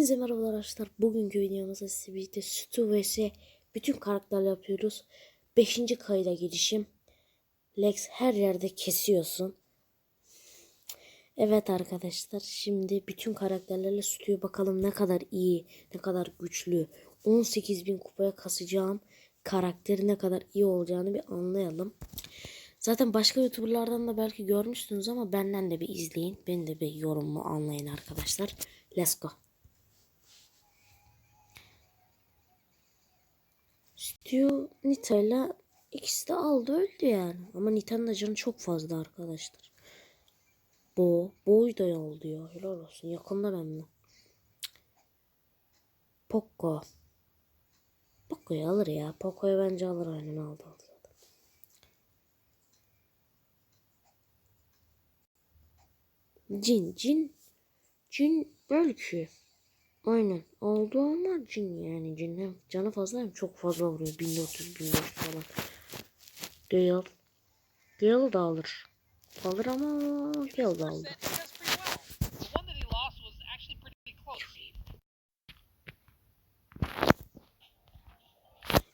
Hepinize merhabalar arkadaşlar. Bugünkü videomuzda size birlikte Stu vs bütün karakterler yapıyoruz. 5. kayda girişim. Lex her yerde kesiyorsun. Evet arkadaşlar şimdi bütün karakterlerle Stu'yu bakalım ne kadar iyi, ne kadar güçlü. 18.000 kupaya kasacağım karakteri ne kadar iyi olacağını bir anlayalım. Zaten başka youtuberlardan da belki görmüşsünüz ama benden de bir izleyin. Benim de bir yorumumu anlayın arkadaşlar. Let's go. Stu Nita'yla ikisi de aldı öldü yani. Ama Nita'nın da canı çok fazla arkadaşlar. Bo, Bo'yu da aldı ya. Helal olsun. Yakında benimle. Poco. Poco'yu alır ya. Poco'yu bence alır aynen aldı aldı. zaten. Cin, cin. Cin belki. Aynen. Oldu ama cin yani. Cin hem canı fazla hem çok fazla vuruyor. 1400 1500 falan. Gale. Gale da alır. Alır ama Gale da aldı.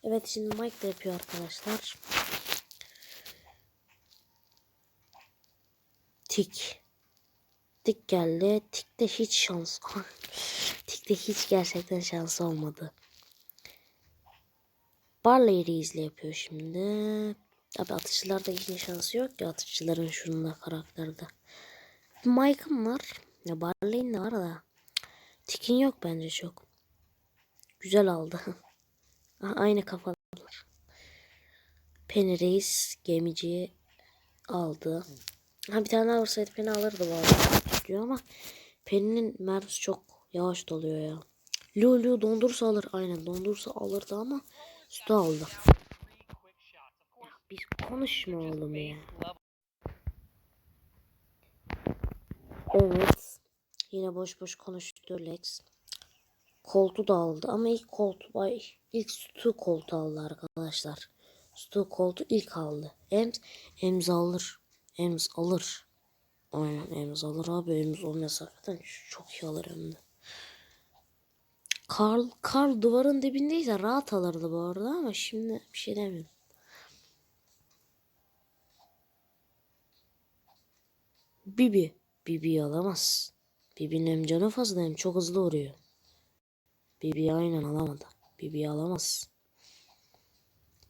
Evet şimdi Mike de yapıyor arkadaşlar. Tik. Tik geldi. Tik'te hiç şans. Tik'te hiç gerçekten şans olmadı. Barley Reis'le yapıyor şimdi. Abi atışçılarda hiç şansı yok ya atışçıların şununla karakterde. Mike'ın var. Ya Barley'in de var da. Tik'in yok bence çok. Güzel aldı. Aynı kafalar. Penny Reis gemici aldı. Ha bir tane daha vursaydı Penny alırdı bu arada. Diyor ama Penny'nin mermisi çok yavaş doluyor ya. Lu Lu dondursa alır. Aynen dondursa alırdı ama üstü aldı. Course, Biz konuşma oğlum ya. Evet. Yine boş boş konuştu Lex. Koltu da aldı ama ilk koltu ay ilk Stu koltu aldı arkadaşlar. Stu koltu ilk aldı. Ems Ems alır. Ems alır. Aynen Ems alır abi. Ems o mesafeden çok iyi alır hem de. Karl, Karl duvarın dibindeyse rahat alırdı bu arada ama şimdi bir şey demiyorum. Bibi. Bibi alamaz. Bibi'nin hem canı fazla hem çok hızlı vuruyor. Bibi aynen alamadı. Bibi alamaz.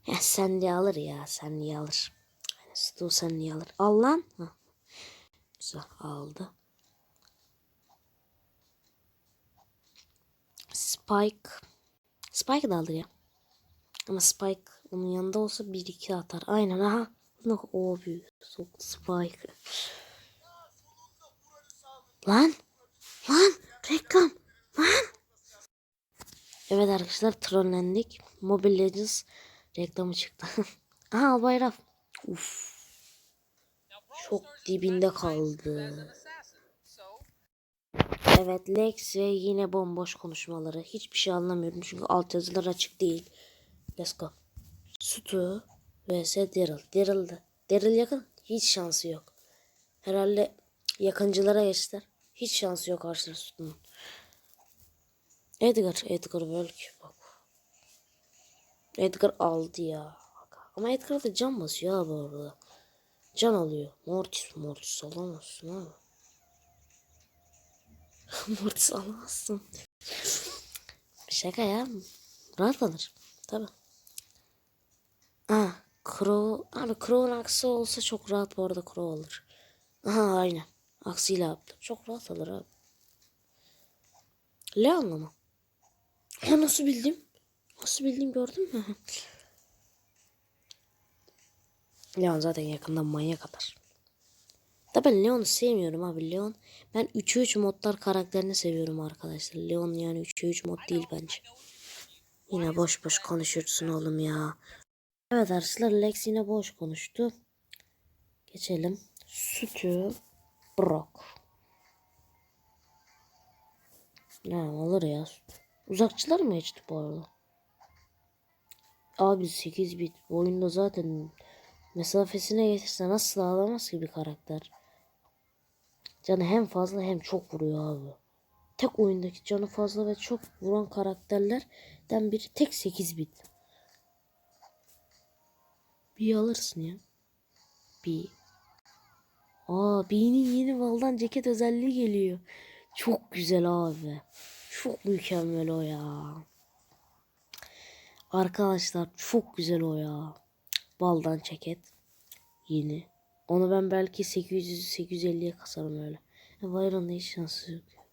Ya sen diye alır ya. Sen diye alır. Stu sen diye alır. Al lan. Hah. Güzel aldı. Spike. Spike da alır ya. Ama Spike onun yanında olsa 1-2 atar. Aynen aha. Bak o büyük. Soktu Spike. Lan. Lan. Reklam. Lan. Evet arkadaşlar trollendik. Mobile Legends reklamı çıktı. Aha bayrak. Uf. Çok dibinde kaldı. Evet Lex ve yine bomboş konuşmaları. Hiçbir şey anlamıyorum çünkü altyazılar açık değil. Let's go. Stu vs Daryl. Daryl de. Daryl yakın. Hiç şansı yok. Herhalde yakıncılara geçtiler. Hiç şansı yok karşı Stu'nun. Edgar. Edgar belki bak. Edgar aldı ya. Ama Edgar da can basıyor abi orada. Can alıyor. Mortis Mortis alamazsın abi. Mortis alamazsın. Şaka ya. Rahat alır. Tabi. Ah, Crow. Abi Crow'un aksi olsa çok rahat bu arada Crow alır. Aha aynen. Aksiyle yaptı. Çok rahat alır abi. Leon'la mı? Ha nasıl bildim? Nasıl bildim gördün mü? Leon zaten yakında manyak atar. Da ben Leon'u sevmiyorum abi. Leon ben 3'e 3 modlar karakterini seviyorum arkadaşlar. Leon yani 3'e 3 mod değil bence. Yine boş boş konuşursun oğlum ya. Evet arkadaşlar Lex yine boş konuştu. Geçelim. Sütü Brock. Ne alır ya. Uzakçılar mı geçti bu arada? Abi 8 bit. Bu oyunda zaten mesafesine geçirse nasıl ağlamaz ki bir karakter. Canı hem fazla hem çok vuruyor abi. tek oyundaki canı fazla ve çok vuran karakterlerden biri tek 8 bit. Bir alırsın ya. Bir. Aa B'nin yeni Valdan ceket özelliği geliyor. Çok güzel abi. Çok mükemmel o ya. Arkadaşlar çok güzel o ya. Baldan ceket. Yeni. Onu ben belki 800-850'ye kasarım öyle. Ya Byron'da hiç şansı yok.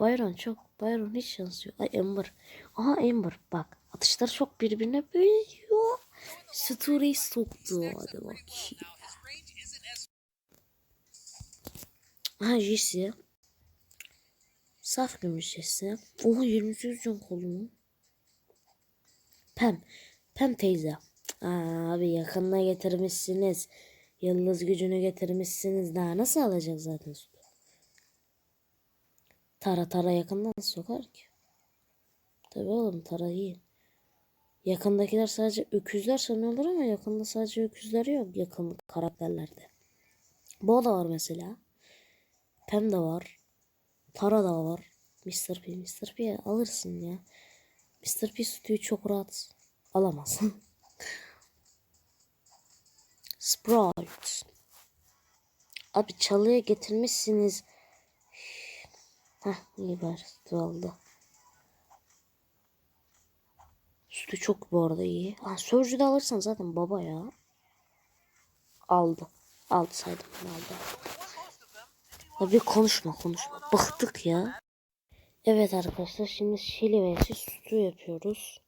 Byron çok. Byron hiç şansı yok. Ay Ember. Aha Ember bak. Atışlar çok birbirine benziyor. Story soktu. Hadi bakayım. Aha Jesse. Saf gümüş Jesse. Oha 28 can kolu. Pem. Pem teyze. Aa, abi yakınına getirmişsiniz. Yıldız gücünü getirmişsiniz. Daha nasıl alacak zaten sütü? Tara tara yakından sokar ki. Tabii oğlum tara iyi. Yakındakiler sadece öküzler sanıyorlar ama yakında sadece öküzler yok yakın karakterlerde. Bo da var mesela. Pem de var. Tara da var. Mr. P. Mr. P alırsın ya. Mr. P sütüyü çok rahat alamaz. Sprite. Abi çalıya getirmişsiniz. Heh iyi sütü aldı. Sütü çok bu arada iyi. Ha, Sörcü de alırsan zaten baba ya. Aldı. Aldı saydım aldı. Abi konuşma konuşma. Bıktık ya. Evet arkadaşlar şimdi Shelly vs sütü yapıyoruz.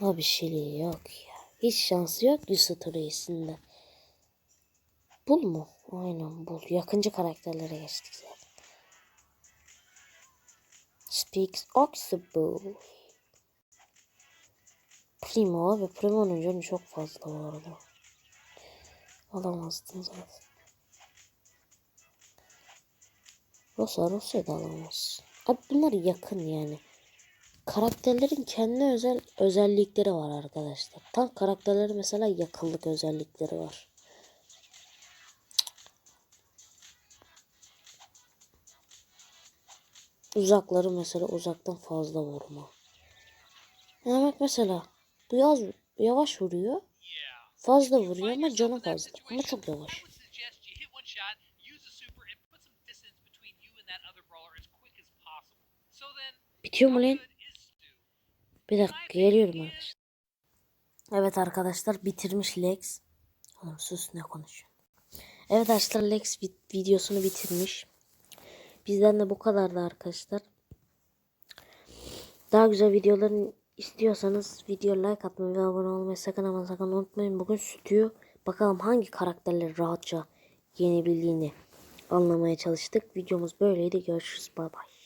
Abi Shelly yok ya. Hiç şansı yok Yusuf Reis'inde. Bul mu? Aynen bul. Yakıncı karakterlere geçtik zaten. Speaks Oxable. Primo abi. Primo'nun canı çok fazla bu arada. Alamazdın zaten. Rosa Rosa'yı da alamazsın. Abi bunlar yakın yani. Karakterlerin kendi özel özellikleri var arkadaşlar. Tank karakterleri mesela yakınlık özellikleri var. Uzakları mesela uzaktan fazla vurma. Yani bak mesela bu yaz, yavaş vuruyor. Fazla vuruyor ama canı fazla. Ama çok yavaş. Bitiyor mu lan? Bir dakika geliyorum arkadaşlar. Evet arkadaşlar bitirmiş Lex. Oğlum sus ne konuşuyor. Evet arkadaşlar Lex vi- videosunu bitirmiş. Bizden de bu kadardı arkadaşlar. Daha güzel videoların istiyorsanız video like atmayı ve abone olmayı sakın ama sakın unutmayın. Bugün stüdyo bakalım hangi karakterleri rahatça yenebildiğini anlamaya çalıştık. Videomuz böyleydi. Görüşürüz. Bay bay.